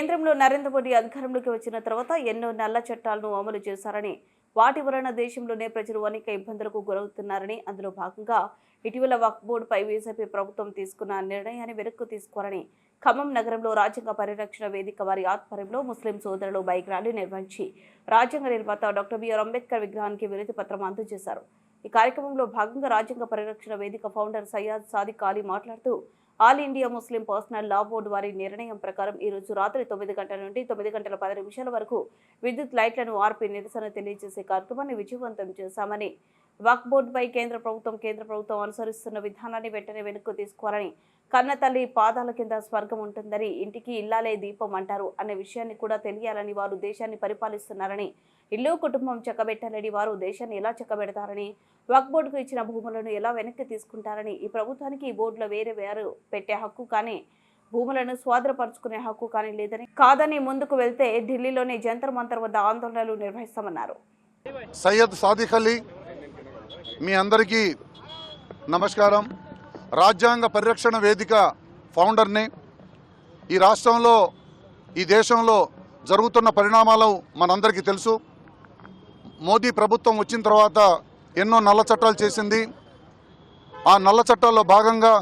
కేంద్రంలో నరేంద్ర మోడీ అధికారంలోకి వచ్చిన తర్వాత ఎన్నో నల్ల చట్టాలను అమలు చేశారని వాటి వలన దేశంలోనే ప్రజలు అనేక ఇబ్బందులకు గురవుతున్నారని అందులో భాగంగా ఇటీవల వక్ఫ్ బోర్డుపై బీజేపీ ప్రభుత్వం తీసుకున్న నిర్ణయాన్ని వెనక్కు తీసుకోవాలని ఖమ్మం నగరంలో రాజ్యాంగ పరిరక్షణ వేదిక వారి ఆధ్వర్యంలో ముస్లిం సోదరులు బైక్ ర్యాలీ నిర్వహించి రాజ్యాంగ నిర్మాత డాక్టర్ బిఆర్ అంబేద్కర్ విగ్రహానికి వినతి పత్రం అందజేశారు. ఈ కార్యక్రమంలో భాగంగా రాజ్యాంగ పరిరక్షణ వేదిక ఫౌండర్ సయ్యాద్ సాదిక్ అలీ మాట్లాడుతూ All India Muslim Personal Law Board వారి నిర్ణయం ప్రకారం ఈ రోజు రాత్రి తొమ్మిది గంటల నుండి తొమ్మిది గంటల పది నిమిషాల వరకు విద్యుత్ లైట్లను ఆర్పి నిరసన తెలియజేసే కార్యక్రమాన్ని విజయవంతం చేశామని వక్ బోర్డుపై కేంద్ర ప్రభుత్వం కేంద్ర ప్రభుత్వం అనుసరిస్తున్న విధానాన్ని వెంటనే వెనుక్కు తీసుకోవాలని కన్న తల్లి పాదాల కింద స్వర్గం ఉంటుందని ఇంటికి ఇల్లాలే దీపం అంటారు అనే విషయాన్ని కూడా తెలియాలని వారు దేశాన్ని పరిపాలిస్తున్నారని ఇల్లు కుటుంబం చక్కబెట్టాలని వారు దేశాన్ని ఎలా చక్కబెడతారని వక్ బోర్డుకు ఇచ్చిన భూములను ఎలా వెనక్కి తీసుకుంటారని ఈ ప్రభుత్వానికి ఈ బోర్డులో వేరే వేరు పెట్టే హక్కు కానీ భూములను స్వాధీనపరుచుకునే హక్కు కానీ లేదని కాదని ముందుకు వెళ్తే ఢిల్లీలోని జంతర్ మంతర్ వద్ద ఆందోళనలు నిర్వహిస్తామన్నారు. సయ్యద్ సాదిక్ అలీ మీ అందరికీ నమస్కారం. రాజ్యాంగ పరిరక్షణ వేదిక ఫౌండర్ని ఈ రాష్ట్రంలో ఈ దేశంలో జరుగుతున్న పరిణామాలు మనందరికీ తెలుసు. మోదీ ప్రభుత్వం వచ్చిన తర్వాత ఎన్నో నల్ల చట్టాలు చేసింది. ఆ నల్ల చట్టాల్లో భాగంగా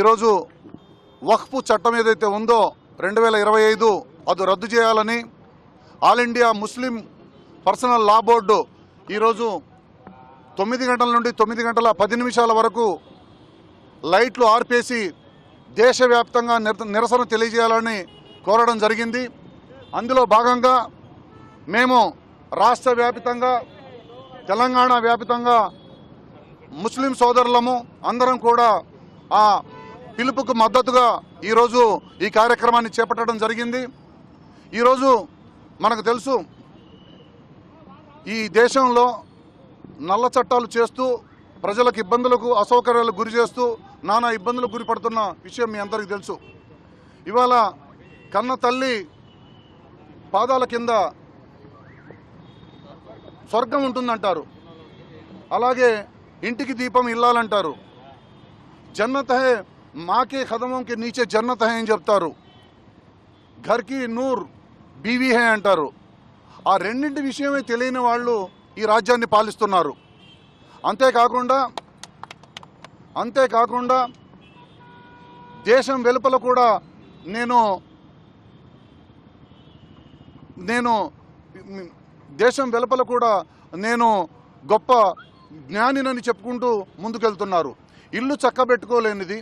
ఈరోజు వక్ఫ్ చట్టం ఏదైతే ఉందో రెండు వేల ఇరవై ఐదు అది రద్దు చేయాలని All India Muslim Personal Law Board ఈరోజు తొమ్మిది గంటల నుండి తొమ్మిది గంటల పది నిమిషాల వరకు లైట్లు ఆర్పేసి దేశవ్యాప్తంగా నిర- నిరసన తెలియజేయాలని కోరడం జరిగింది. అందులో భాగంగా మేము రాష్ట్ర వ్యాపితంగా తెలంగాణ వ్యాపితంగా ముస్లిం సోదరులము అందరం కూడా ఆ పిలుపుకు మద్దతుగా ఈరోజు ఈ కార్యక్రమాన్ని చేపట్టడం జరిగింది. ఈరోజు మనకు తెలుసు ఈ దేశంలో నల్ల చట్టాలు చేస్తూ ప్రజలకు ఇబ్బందులకు అసౌకర్యాలకు గురి చేస్తూ నానా ఇబ్బందులకు గురి పడుతున్న విషయం మీ అందరికీ తెలుసు. ఇవాళ కన్న తల్లి పాదాల కింద స్వర్గం ఉంటుందంటారు. అలాగే ఇంటికి దీపం ఇల్లాలంటారు. జన్నతహే మాకే కదమంకి నీచే జన్నతహే అని చెప్తారు. ఘర్కి నూర్ బీవీ హే అంటారు. ఆ రెండింటి విషయమే తెలియని వాళ్ళు ఈ రాజ్యాన్ని పాలిస్తున్నారు. అంతేకాకుండా అంతేకాకుండా దేశం వెలుపల కూడా నేను నేను దేశం వెలుపల కూడా నేను గొప్ప జ్ఞానినని చెప్పుకుంటూ ముందుకెళ్తున్నారు. ఇల్లు చక్కబెట్టుకోలేనిది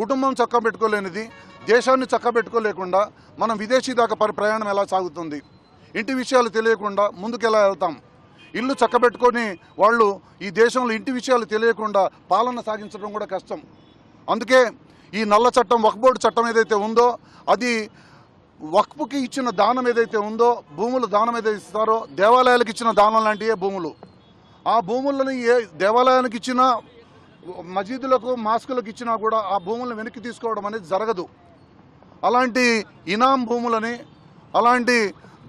కుటుంబం చక్కబెట్టుకోలేనిది దేశాన్ని చక్కబెట్టుకోలేకుండా మనం విదేశీ దాకా పరి ప్రయాణం ఎలా సాగుతుంది? ఇంటి విషయాలు తెలియకుండా ముందుకెలా వెళ్తాం? ఇల్లు చక్కబెట్టుకొని వాళ్ళు ఈ దేశంలో ఇంటి విషయాలు తెలియకుండా పాలన సాగించడం కూడా కష్టం. అందుకే ఈ నల్ల చట్టం వక్బోర్డు చట్టం ఏదైతే ఉందో అది వక్ఫ్కి ఇచ్చిన దానం ఏదైతే ఉందో భూములు దానం ఏదైతే ఇస్తారో దేవాలయాలకు ఇచ్చిన దానం లాంటివే భూములు. ఆ భూములను ఏ దేవాలయానికి ఇచ్చిన మసీదులకు మాస్కులకు ఇచ్చినా కూడా ఆ భూములను వెనక్కి తీసుకోవడం అనేది జరగదు. అలాంటి ఇనాం భూములని అలాంటి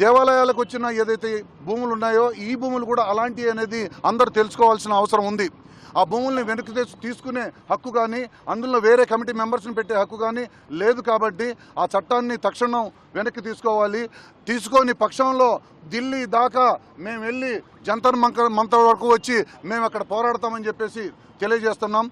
దేవాలయాలకు వచ్చిన ఏదైతే భూములు ఉన్నాయో ఈ భూములు కూడా అలాంటివి అనేది అందరూ తెలుసుకోవాల్సిన అవసరం ఉంది. ఆ భూముల్ని వెనక్కి తీసుకునే హక్కు కానీ అందులో వేరే కమిటీ మెంబర్స్ని పెట్టే హక్కు కానీ లేదు కాబట్టి ఆ చట్టాన్ని తక్షణం వెనక్కి తీసుకోవాలి. తీసుకొని పక్షంలో ఢిల్లీ దాకా మేము వెళ్ళి జంతర్ మంక మంత వరకు వచ్చి మేము అక్కడ పోరాడతామని చెప్పేసి తెలియజేస్తున్నాం.